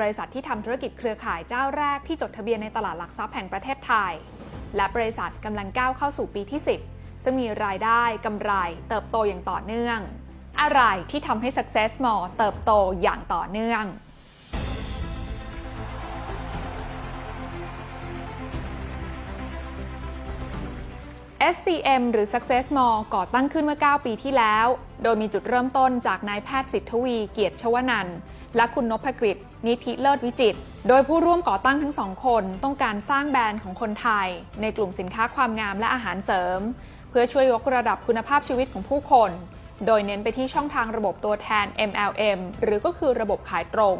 บริษัทที่ทำธุรกิจเครือข่ายเจ้าแรกที่จดทะเบียนในตลาดหลักทรัพย์แห่งประเทศไทย และบริษัทกำลังก้าวเข้าสู่ปีที่ 10 ซึ่งมีรายได้กำไรเติบโตอย่างต่อเนื่อง อะไรที่ทำให้ Success Mall เติบโตอย่างต่อเนื่อง SCM หรือ Success Mall ก่อตั้งขึ้นเมื่อ 9 ปีที่แล้ว โดยมีจุดเริ่มต้นจากนายแพทย์สิทธวี เกียรติชวนันท์และคุณนพกฤษ นิธิเลิศวิจิต โดยผู้ร่วมก่อตั้งทั้งสองคนต้องการสร้างแบรนด์ของคนไทย ในกลุ่มสินค้าความงามและอาหารเสริม เพื่อช่วยยกระดับคุณภาพชีวิตของผู้คน โดยเน้นไปที่ช่องทางระบบตัวแทน MLM หรือก็คือระบบขายตรง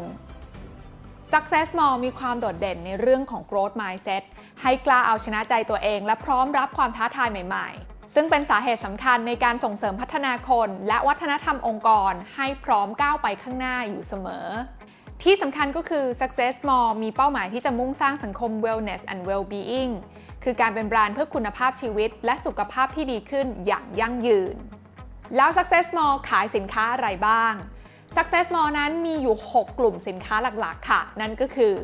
Success Mall มีความโดดเด่นในเรื่องของ growth mindset ให้กล้าเอาชนะใจตัวเองและพร้อมรับความท้าทายใหม่ ๆ ซึ่งเป็นสาเหตุสำคัญในการส่งเสริมพัฒนาคน และวัฒนธรรมองค์กรให้พร้อมก้าวไปข้างหน้าอยู่เสมอ ที่สำคัญก็คือ Success Mall มีเป้าหมายที่จะมุ่งสร้างสังคม wellness and well-being คือการเป็นแบรนด์เพื่อคุณภาพชีวิต และสุขภาพที่ดีขึ้นอย่างยั่งยืน แล้ว Success Mall ขายสินค้าอะไรบ้าง Success Mall นั้นมีอยู่ 6 กลุ่มสินค้าหลักๆ ค่ะ นั่นก็คือ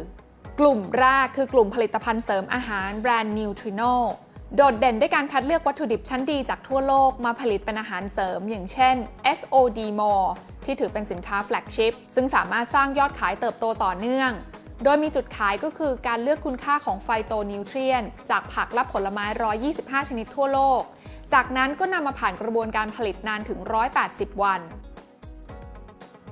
กลุ่มแรกคือกลุ่มผลิตภัณฑ์เสริมอาหารแบรนด์ Nutrino โดดเด่นด้วยการคัดเลือกวัตถุดิบชั้นดีจากทั่วโลกมาผลิตเป็นอาหารเสริม อย่างเช่น SOD Mall ที่ถือเป็นสินค้าแฟลกชิพซึ่งสามารถสร้างยอดขายเติบโตต่อเนื่อง โดยมีจุดขายก็คือการเลือกคุณค่าของไฟโตนิวเทรียน จากผักและผลไม้ 125 ชนิดทั่วโลก จากนั้นก็นำมาผ่านกระบวนการผลิตนานถึง 180 วัน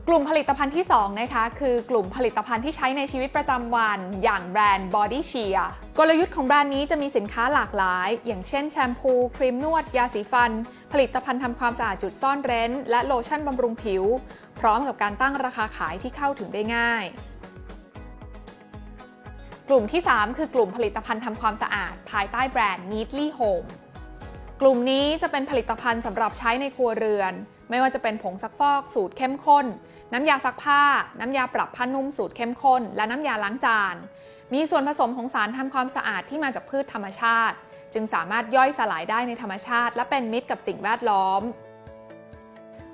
กลุ่มผลิตภัณฑ์ที่ 2 นะคะ คือกลุ่มผลิตภัณฑ์ที่ใช้ในชีวิตประจำวัน อย่างแบรนด์ Body Cheer กลยุทธ์ของแบรนด์นี้จะมีสินค้าหลากหลาย อย่างเช่นแชมพู ครีมนวด ยาสีฟัน ผลิตภัณฑ์ทำความสะอาดจุดซ่อนเร้น และโลชั่นบำรุงผิว พร้อมกับการตั้งราคาขายที่เข้าถึงได้ง่ายกลุ่มที่ 3 คือกลุ่มผลิตภัณฑ์ทำความสะอาด ภายใต้แบรนด์ Neatly Home กลุ่มนี้จะเป็นผลิตภัณฑ์สำหรับใช้ในครัวเรือน ไม่ว่าจะเป็นผงซักฟอกสูตรเข้มข้น น้ำยาซักผ้า น้ำยาปรับผ้านุ่มสูตรเข้มข้น และน้ำยาล้างจาน มีส่วนผสมของสารทำความสะอาดที่มาจากพืชธรรมชาติ จึงสามารถย่อยสลายได้ในธรรมชาติ และเป็นมิตรกับสิ่งแวดล้อม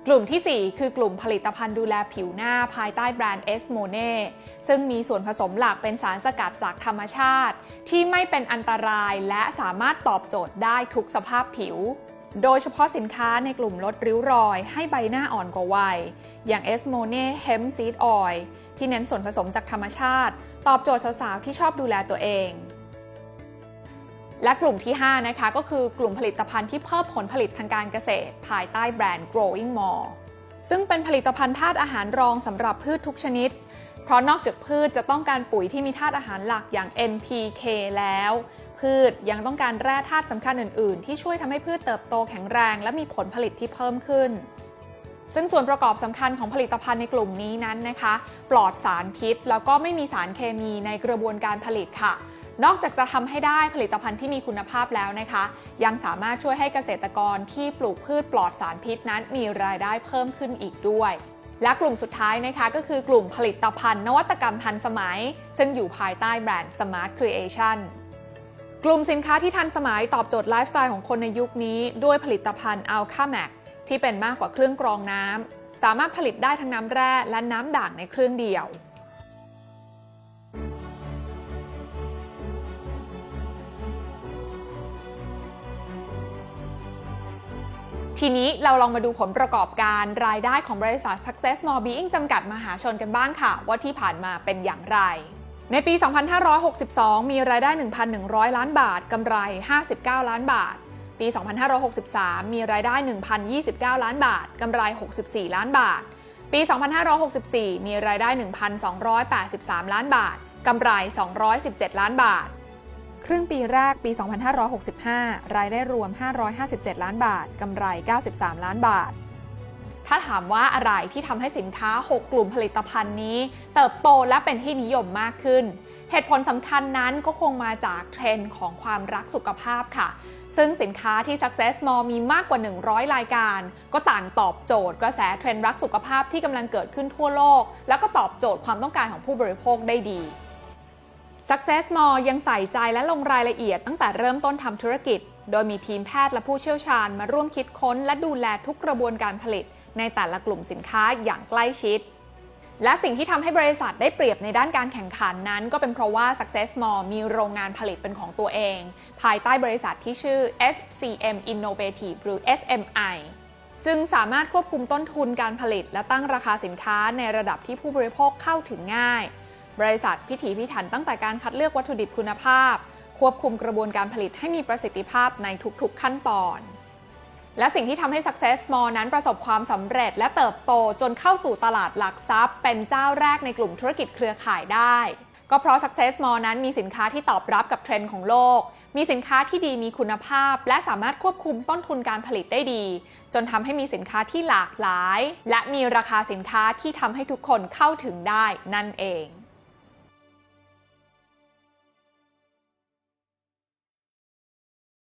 กลุ่มที่ 4 คือกลุ่มผลิตภัณฑ์ดูแลผิวหน้าภายใต้แบรนด์ e s m o n e ซึ่งมีส่วนผสมหลักเป็นสารสกัดจากธรรมชาติ ที่ไม่เป็นอันตรายและสามารถตอบโจทย์ได้ทุกสภาพผิว โดยเฉพาะสินค้าในกลุ่มลดริ้วรอยให้ใบหน้าอ่อนกว่าวัย อย่าง e s m o n e Hemp Seed Oil ที่เน้นส่วนผสมจากธรรมชาติ ตอบโจทย์สาวๆ ที่ชอบดูแลตัวเอง และกลุ่มที่ 5 นะคะ ก็คือกลุ่มผลิตภัณฑ์ที่เพิ่มผลผลิตทางการเกษตร ภายใต้แบรนด์ Growing More ซึ่งเป็นผลิตภัณฑ์ธาตุอาหารรองสำหรับพืชทุกชนิด เพราะนอกจากพืชจะต้องการปุ๋ยที่มีธาตุอาหารหลักอย่าง NPK แล้ว พืชยังต้องการแร่ธาตุสำคัญอื่น ๆ ที่ช่วยทำให้พืชเติบโตแข็งแรง และมีผลผลิตที่เพิ่มขึ้น ซึ่งส่วนประกอบสำคัญของผลิตภัณฑ์ในกลุ่มนี้นั้นนะคะ ปลอดสารพิษ แล้วก็ไม่มีสารเคมีในกระบวนการผลิตค่ะ นอกจากจะทำให้ได้ผลิตภัณฑ์ที่มีคุณภาพแล้วนะคะ ยังสามารถช่วยให้เกษตรกรที่ปลูกพืชปลอดสารพิษนั้นมีรายได้เพิ่มขึ้นอีกด้วย และกลุ่มสุดท้ายนะคะก็คือกลุ่มผลิตภัณฑ์ นวัตกรรมทันสมัย ซึ่งอยู่ภายใต้แบรนด์ Smart Creation กลุ่มสินค้าที่ทันสมัยตอบโจทย์ไลฟ์สไตล์ของคนในยุคนี้ ด้วยผลิตภัณฑ์ Alka Max ที่เป็นมากกว่าเครื่องกรองน้ำสามารถผลิตได้ทั้งน้ำแร่และน้ำด่างในเครื่องเดียว ทีนี้เราลองมาดูผลประกอบการรายได้ของบริษัท Success Mall Being จำกัดมหาชนกันบ้างค่ะ ว่าที่ผ่านมาเป็นอย่างไร ในปี 2562 มีรายได้ 1,100 ล้านบาท กำไร 59 ล้านบาท ปี 2563 มีรายได้ 1,029 ล้านบาท กำไร 64 ล้านบาท ปี 2564 มีรายได้ 1,283 ล้านบาท กำไร 217 ล้านบาท ครึ่งปีแรกปี 2565 รายได้รวม 557 ล้านบาท กำไร 93 ล้านบาท ถ้าถามว่าอะไรที่ทำให้สินค้า 6 กลุ่มผลิตภัณฑ์นี้ เติบโตและเป็นที่นิยมมากขึ้น เหตุผลสำคัญนั้นก็คงมาจากเทรนด์ของความรักสุขภาพค่ะ ซึ่งสินค้าที่ Success Mall มีมากกว่า 100 รายการ ก็ต่างตอบโจทย์กระแสเทรนด์รักสุขภาพที่กำลังเกิดขึ้นทั่วโลก แล้วก็ตอบโจทย์ความต้องการของผู้บริโภคได้ดี Success Mall ยังใส่ใจและลงรายละเอียดตั้งแต่เริ่มต้นทำธุรกิจ โดยมีทีมแพทย์และผู้เชี่ยวชาญมาร่วมคิดค้นและดูแลทุกกระบวนการผลิต ในแต่ละกลุ่มสินค้าอย่างใกล้ชิด และสิ่งที่ทำให้บริษัทได้เปรียบในด้านการแข่งขันนั้น ก็เป็นเพราะว่า Success Mall มีโรงงานผลิตเป็นของตัวเอง ภายใต้บริษัทที่ชื่อ SCM Innovative หรือ SMI จึงสามารถควบคุมต้นทุนการผลิต และตั้งราคาสินค้าในระดับที่ผู้บริโภคเข้าถึงง่าย บริษัทพิถีพิถันตั้งแต่การคัดเลือกวัตถุดิบคุณภาพ ควบคุมกระบวนการผลิตให้มีประสิทธิภาพในทุกๆ ขั้นตอน และสิ่งที่ทำให้ Success Mall นั้นประสบความสำเร็จและเติบโตจนเข้าสู่ตลาดหลักทรัพย์ เป็นเจ้าแรกในกลุ่มธุรกิจเครือข่ายได้ ก็เพราะ Success Mall นั้นมีสินค้าที่ตอบรับกับเทรนด์ของโลก มีสินค้าที่ดีมีคุณภาพ และสามารถควบคุมต้นทุนการผลิตได้ดี จนทำให้มีสินค้าที่หลากหลาย และมีราคาสินค้าที่ทำให้ทุกคนเข้าถึงได้นั่นเอง